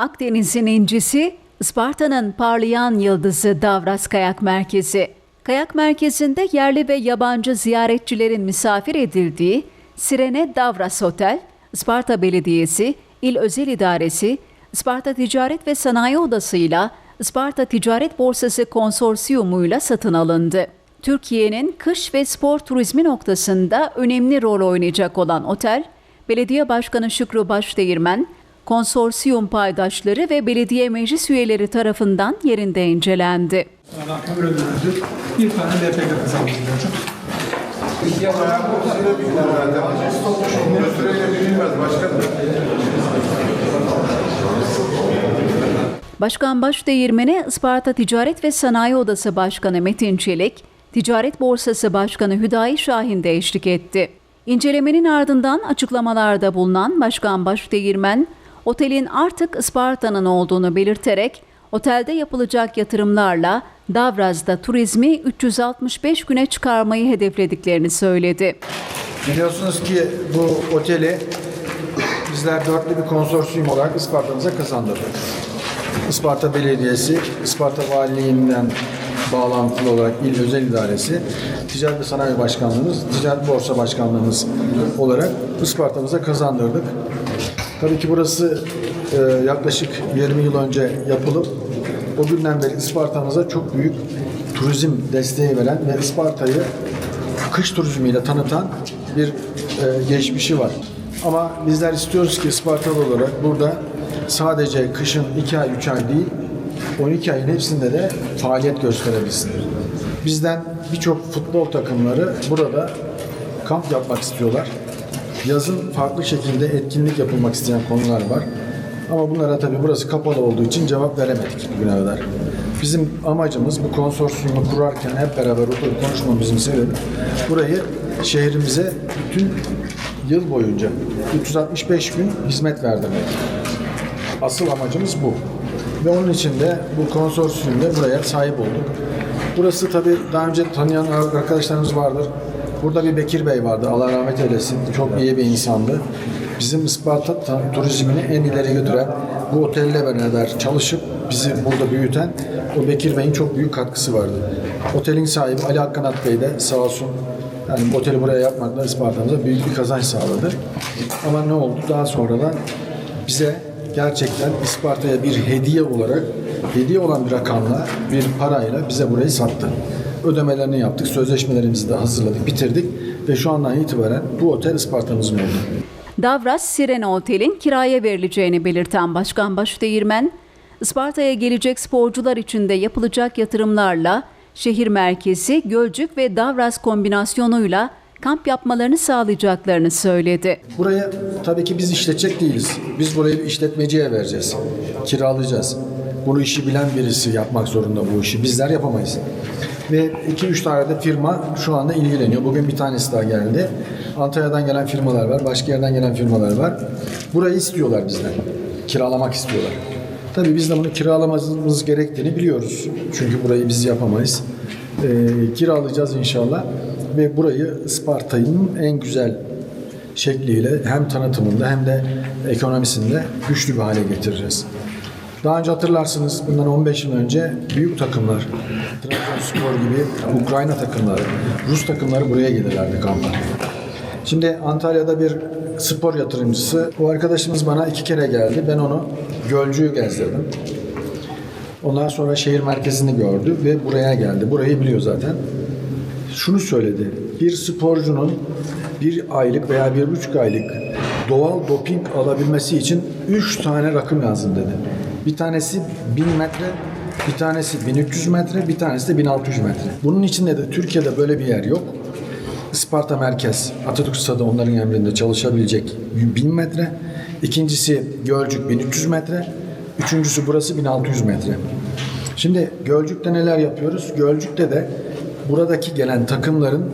Akdeniz'in incisi, Isparta'nın parlayan yıldızı Davras Kayak Merkezi. Kayak merkezinde yerli ve yabancı ziyaretçilerin misafir edildiği Sirene Davras Otel, Isparta Belediyesi, İl Özel İdaresi, Isparta Ticaret ve Sanayi Odası ile Isparta Ticaret Borsası Konsorsiyumuyla satın alındı. Türkiye'nin kış ve spor turizmi noktasında önemli rol oynayacak olan otel, Belediye Başkanı Şükrü Başdeğirmen, konsorsiyum paydaşları ve belediye meclis üyeleri tarafından yerinde incelendi. Bir tane LPG. Başkan Başdeğirmen'e Isparta Ticaret ve Sanayi Odası Başkanı Metin Çelik, Ticaret Borsası Başkanı Hüdayi Şahin de eşlik etti. İncelemenin ardından açıklamalarda bulunan Başkan Başdeğirmen, otelin artık Isparta'nın olduğunu belirterek, otelde yapılacak yatırımlarla Davraz'da turizmi 365 güne çıkarmayı hedeflediklerini söyledi. Biliyorsunuz ki bu oteli bizler dörtlü bir konsorsiyum olarak Isparta'mıza kazandırdık. Isparta Belediyesi, Isparta Valiliğinden bağlantılı olarak İl Özel İdaresi, Ticaret ve Sanayi Başkanlığımız, Ticaret Borsa Başkanlığımız olarak Isparta'mıza kazandırdık. Tabii ki burası e, yaklaşık 20 yıl önce yapılıp o günden beri Isparta'mıza çok büyük turizm desteği veren ve Isparta'yı kış turizmiyle tanıtan bir e, geçmişi var. Ama bizler istiyoruz ki Ispartalı olarak burada sadece kışın 2 ay 3 ay değil 12 ayın hepsinde de faaliyet gösterebilsin. Bizden birçok futbol takımları burada kamp yapmak istiyorlar. Yazın farklı şekilde etkinlik yapılmak isteyen konular var. Ama bunlara tabii burası kapalı olduğu için cevap veremedik bugüne kadar. Bizim amacımız bu konsorsiyumu kurarken hep beraber oturup konuşmamızın sebebi burayı şehrimize bütün yıl boyunca 365 gün hizmet verdirmek. Asıl amacımız bu. Ve onun için de bu konsorsiyumda buraya sahip olduk. Burası tabii daha önce tanıyan arkadaşlarımız vardır. Burada bir Bekir Bey vardı. Allah rahmet eylesin. Çok iyi bir insandı. Bizim Isparta ta- turizmini en ileri götüren, bu otelle beraber çalışıp bizi burada büyüten o Bekir Bey'in çok büyük katkısı vardı. Otelin sahibi Ali Akkanat Bey de sağ olsun yani oteli buraya yapmakla Isparta'mıza büyük bir kazanç sağladı. Ama ne oldu? Daha sonradan bize gerçekten Isparta'ya bir hediye olarak hediye olan bir rakamla, bir parayla bize burayı sattı. Ödemelerini yaptık, sözleşmelerimizi de hazırladık, bitirdik ve şu andan itibaren bu otel Isparta'mızın oldu. Davras Sirene Otel'in kiraya verileceğini belirten Başkan Başdeğirmen, Isparta'ya gelecek sporcular için de yapılacak yatırımlarla şehir merkezi, Gölcük ve Davras kombinasyonuyla kamp yapmalarını sağlayacaklarını söyledi. Buraya tabii ki biz işletecek değiliz. Biz burayı işletmeciye vereceğiz. Kiralayacağız. Bunu işi bilen birisi yapmak zorunda bu işi. Bizler yapamayız. Ve 2-3 tane de firma şu anda ilgileniyor. Bugün bir tanesi daha geldi. Antalya'dan gelen firmalar var. Başka yerden gelen firmalar var. Burayı istiyorlar bizden. Kiralamak istiyorlar. Tabii biz de bunu kiralamamız gerektiğini biliyoruz. Çünkü burayı biz yapamayız. Ee, kiralayacağız inşallah. Ve burayı Isparta'nın en güzel şekliyle hem tanıtımında hem de ekonomisinde güçlü bir hale getireceğiz. Daha önce hatırlarsınız bundan 15 yıl önce büyük takımlar, Trabzonspor gibi Ukrayna takımları, Rus takımları buraya gelirlerdi kampa. Şimdi Antalya'da bir spor yatırımcısı, o arkadaşımız bana iki kere geldi. Ben onu Gölcü'yü gezdirdim. Ondan sonra şehir merkezini gördü ve buraya geldi. Burayı biliyor zaten. Şunu söyledi. Bir sporcunun bir aylık veya bir buçuk aylık doğal doping alabilmesi için üç tane rakım lazım dedi. Bir tanesi 1000 metre, bir tanesi 1300 metre, bir tanesi de 1600 metre. Bunun içinde de Türkiye'de böyle bir yer yok. Isparta Merkez, Atatürk Stadı onların emrinde çalışabilecek 1000 metre. İkincisi Gölcük 1300 metre. Üçüncüsü burası 1600 metre. Şimdi Gölcük'te neler yapıyoruz? Gölcük'te de buradaki gelen takımların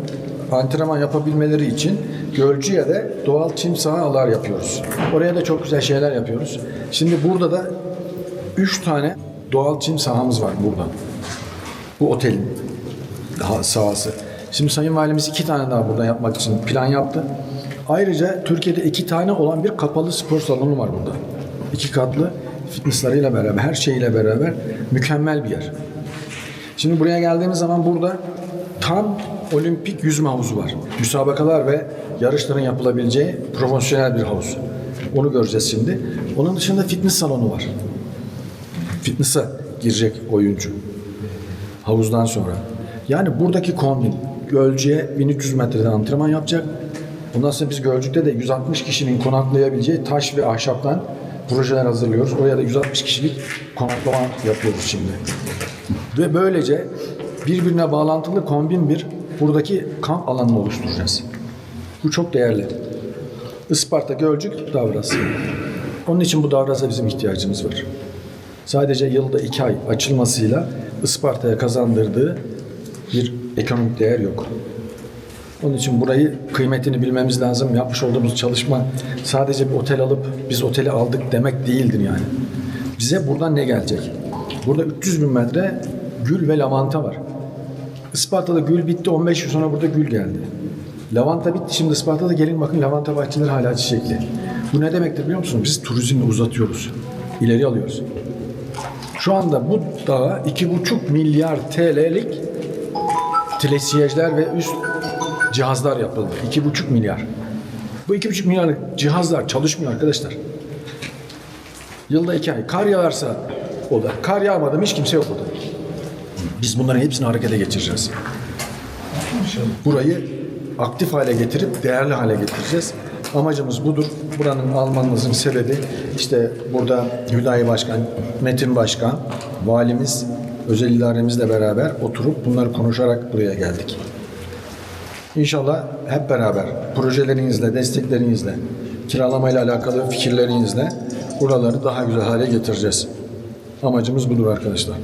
antrenman yapabilmeleri için Gölcük'e de doğal çim sahalar yapıyoruz. Oraya da çok güzel şeyler yapıyoruz. Şimdi burada da 3 tane doğal çim sahamız var burada. Bu otelin sahası. Şimdi Sayın Valimiz iki tane daha burada yapmak için plan yaptı. Ayrıca Türkiye'de iki tane olan bir kapalı spor salonu var burada. İki katlı fitnesslarıyla beraber, her şeyiyle beraber mükemmel bir yer. Şimdi buraya geldiğimiz zaman burada tam olimpik yüzme havuzu var. Müsabakalar ve yarışların yapılabileceği profesyonel bir havuz. Onu göreceğiz şimdi. Onun dışında fitness salonu var. Fitness'a girecek oyuncu. Havuzdan sonra. Yani buradaki kombin Gölcük'e 1300 metreden antrenman yapacak. Ondan sonra biz Gölcük'te de 160 kişinin konaklayabileceği taş ve ahşaptan projeler hazırlıyoruz. Oraya da 160 kişilik konaklama yapıyoruz şimdi. Ve böylece birbirine bağlantılı kombin bir buradaki kamp alanını oluşturacağız. Bu çok değerli. Isparta, Gölcük, Davras. Onun için bu Davras'a bizim ihtiyacımız var. Sadece yılda iki ay açılmasıyla Isparta'ya kazandırdığı bir ekonomik değer yok. Onun için burayı kıymetini bilmemiz lazım. Yapmış olduğumuz çalışma sadece bir otel alıp biz oteli aldık demek değildir yani. Bize buradan ne gelecek? Burada 300 bin metre gül ve lavanta var. Isparta'da gül bitti 15 yıl sonra burada gül geldi. Lavanta bitti şimdi Isparta'da gelin bakın lavanta bahçeleri hala çiçekli. Bu ne demektir biliyor musunuz? Biz turizmi uzatıyoruz. İleri alıyoruz. Şu anda bu dağa 2,5 milyar TL'lik telesiyejler ve üst cihazlar yapıldı. 2,5 milyar. Bu 2,5 milyarlık cihazlar çalışmıyor arkadaşlar. Yılda iki ay. Kar yağarsa o da. Kar yağmadı hiç kimse yok orada. Biz bunların hepsini harekete geçireceğiz. Burayı aktif hale getirip değerli hale getireceğiz. Amacımız budur. Buranın almanızın sebebi işte burada Hüdayi Başkan, Metin Başkan, valimiz, özel idaremizle beraber oturup bunları konuşarak buraya geldik. İnşallah hep beraber projelerinizle, desteklerinizle, kiralamayla alakalı fikirlerinizle buraları daha güzel hale getireceğiz. Amacımız budur arkadaşlar.